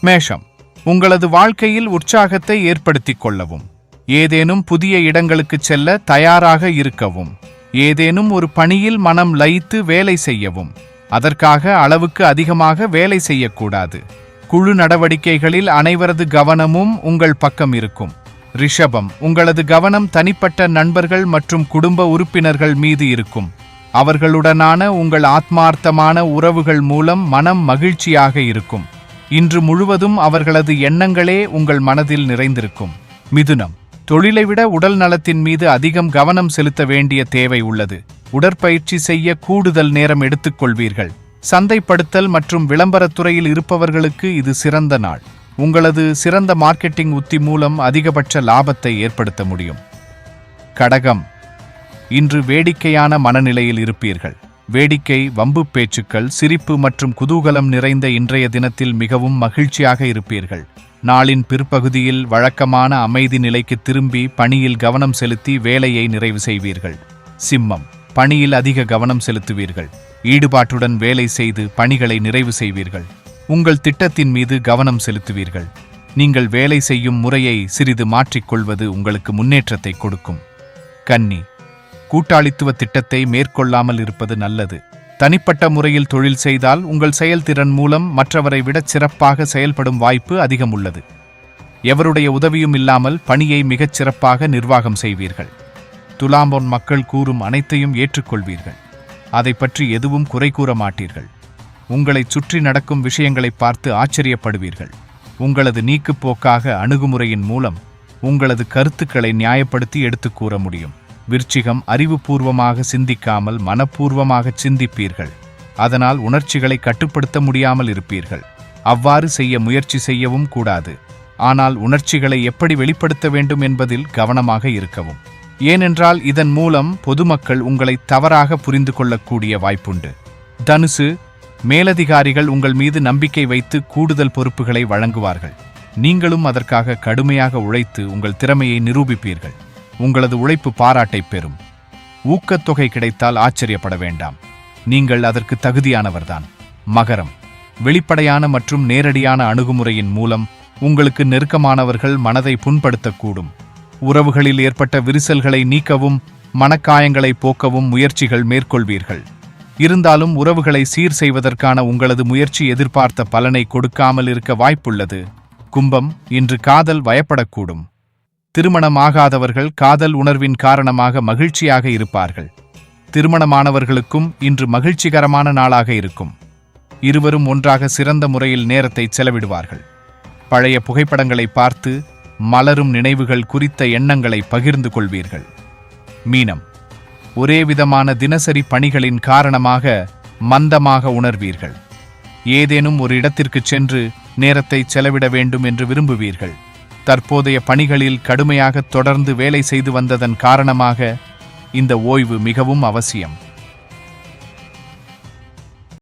மேஷம் உங்களது வாழ்க்கையில் உற்சாகத்தை ஏற்படுத்திக் கொள்ளவும். ஏதேனும் புதிய இடங்களுக்கு செல்ல தயாராக இருக்கவும். ஏதேனும் ஒரு பணியில் மனம் லயித்து வேலை செய்யவும். அதற்காக அளவுக்கு அதிகமாக வேலை செய்யக்கூடாது. குழு நடவடிக்கைகளில் அனைவரது கவனமும் உங்கள் பக்கம் இருக்கும். ரிஷபம் உங்களது கவனம் தனிப்பட்ட நண்பர்கள் மற்றும் குடும்ப உறுப்பினர்கள் மீது இருக்கும். அவர்களுடனான உங்கள் ஆத்மார்த்தமான உறவுகள் மூலம் மனம் மகிழ்ச்சியாக இருக்கும். இன்று முழுவதும் அவர்களது எண்ணங்களே உங்கள் மனதில் நிறைந்திருக்கும். மிதுனம். தொழிலை விட உடல் நலத்தின் மீது அதிகம் கவனம் செலுத்த வேண்டிய தேவை உள்ளது. உடற்பயிற்சி செய்ய கூடுதல் நேரம் எடுத்துக்கொள்வீர்கள். சந்தைப்படுத்தல் மற்றும் விளம்பரத்துறையில் இருப்பவர்களுக்கு இது சிறந்த நாள். உங்களது சிறந்த மார்க்கெட்டிங் உத்தி மூலம் அதிகபட்ச லாபத்தை ஏற்படுத்த முடியும். கடகம். இன்று வேடிக்கையான மனநிலையில் இருப்பீர்கள். வேடிக்கை வம்பு பேச்சுக்கள் சிரிப்பு மற்றும் குதூகலம் நிறைந்த இன்றைய தினத்தில் மிகவும் மகிழ்ச்சியாக இருப்பீர்கள். நாளின் பிற்பகுதியில் வழக்கமான அமைதி நிலைக்கு திரும்பி பணியில் கவனம் செலுத்தி வேலையை நிறைவு செய்வீர்கள். சிம்மம் பணியில் அதிக கவனம் செலுத்துவீர்கள். ஈடுபாட்டுடன் வேலை செய்து பணிகளை நிறைவு செய்வீர்கள். உங்கள் திட்டத்தின் மீது கவனம் செலுத்துவீர்கள். நீங்கள் வேலை செய்யும் முறையை சிறிது மாற்றிக்கொள்வது உங்களுக்கு முன்னேற்றத்தை கொடுக்கும். கன்னி கூட்டாளித்துவ திட்டத்தை மேற்கொள்ளாமல் இருப்பது நல்லது. தனிப்பட்ட முறையில் தொழில் செய்தால் உங்கள் செயல்திறன் மூலம் மற்றவரை விட சிறப்பாக செயல்படும் வாய்ப்பு அதிகம் உள்ளது. எவருடைய உதவியும் இல்லாமல் பணியை மிகச் சிறப்பாக நிர்வாகம் செய்வீர்கள். துலாம்பொன் மக்கள் கூறும் அனைத்தையும் ஏற்றுக்கொள்வீர்கள். அதை பற்றி எதுவும் குறை கூற மாட்டீர்கள். உங்களைச் சுற்றி நடக்கும் விஷயங்களை பார்த்து ஆச்சரியப்படுவீர்கள். உங்களது நீக்குப்போக்காக அணுகுமுறையின் மூலம் உங்களது கருத்துக்களை நியாயப்படுத்தி எடுத்துக் கூற முடியும். விருச்சிகம் அறிவுபூர்வமாக சிந்திக்காமல் மனப்பூர்வமாக சிந்திப்பீர்கள். அதனால் உணர்ச்சிகளை கட்டுப்படுத்த முடியாமல் இருப்பீர்கள். அவ்வாறு செய்ய முயற்சி செய்யவும் கூடாது. ஆனால் உணர்ச்சிகளை எப்படி வெளிப்படுத்த வேண்டும் என்பதில் கவனமாக இருக்கவும். ஏனென்றால் இதன் மூலம் பொதுமக்கள் உங்களை தவறாக புரிந்து கொள்ளக்கூடிய வாய்ப்புண்டு. தனுசு மேலதிகாரிகள் உங்கள் மீது நம்பிக்கை வைத்து கூடுதல் பொறுப்புகளை வழங்குவார்கள். நீங்களும் அதற்காக கடுமையாக உழைத்து உங்கள் திறமையை நிரூபிப்பீர்கள். உங்களது உழைப்பு பாராட்டை பெறும். ஊக்கத்தொகை கிடைத்தால் ஆச்சரியப்பட வேண்டாம். நீங்கள் அதற்கு தகுதியானவர்தான். மகரம். வெளிப்படையான மற்றும் நேரடியான அணுகுமுறையின் மூலம் உங்களுக்கு நெருக்கமானவர்கள் மனதை புண்படுத்தக்கூடும். உறவுகளில் ஏற்பட்ட விரிசல்களை நீக்கவும் மனக்காயங்களை போக்கவும் முயற்சிகள் மேற்கொள்வீர்கள். இருந்தாலும் உறவுகளை சீர் செய்வதற்கான உங்களது முயற்சி எதிர்பார்த்த பலனை கொடுக்காமல் இருக்க வாய்ப்புள்ளது. கும்பம் இன்று காதல் வயப்படக்கூடும். திருமணமாகாதவர்கள் காதல் உணர்வின் காரணமாக மகிழ்ச்சியாக இருப்பார்கள். திருமணமானவர்களுக்கும் இன்று மகிழ்ச்சிகரமான நாளாக இருக்கும். இருவரும் ஒன்றாக சிறந்த முறையில் நேரத்தை செலவிடுவார்கள். பழைய புகைப்படங்களை பார்த்து மலரும் நினைவுகள் குறித்த எண்ணங்களை பகிர்ந்து கொள்வீர்கள். மீனம். ஒரே விதமான தினசரி பணிகளின் காரணமாக மந்தமாக உணர்வீர்கள். ஏதேனும் ஒரு இடத்திற்கு சென்று நேரத்தை செலவிட வேண்டும் என்று விரும்புவீர்கள். தற்போதைய பணிகளில் கடுமையாக தொடர்ந்து வேலை செய்து வந்ததன் காரணமாக இந்த ஓய்வு மிகவும் அவசியம்.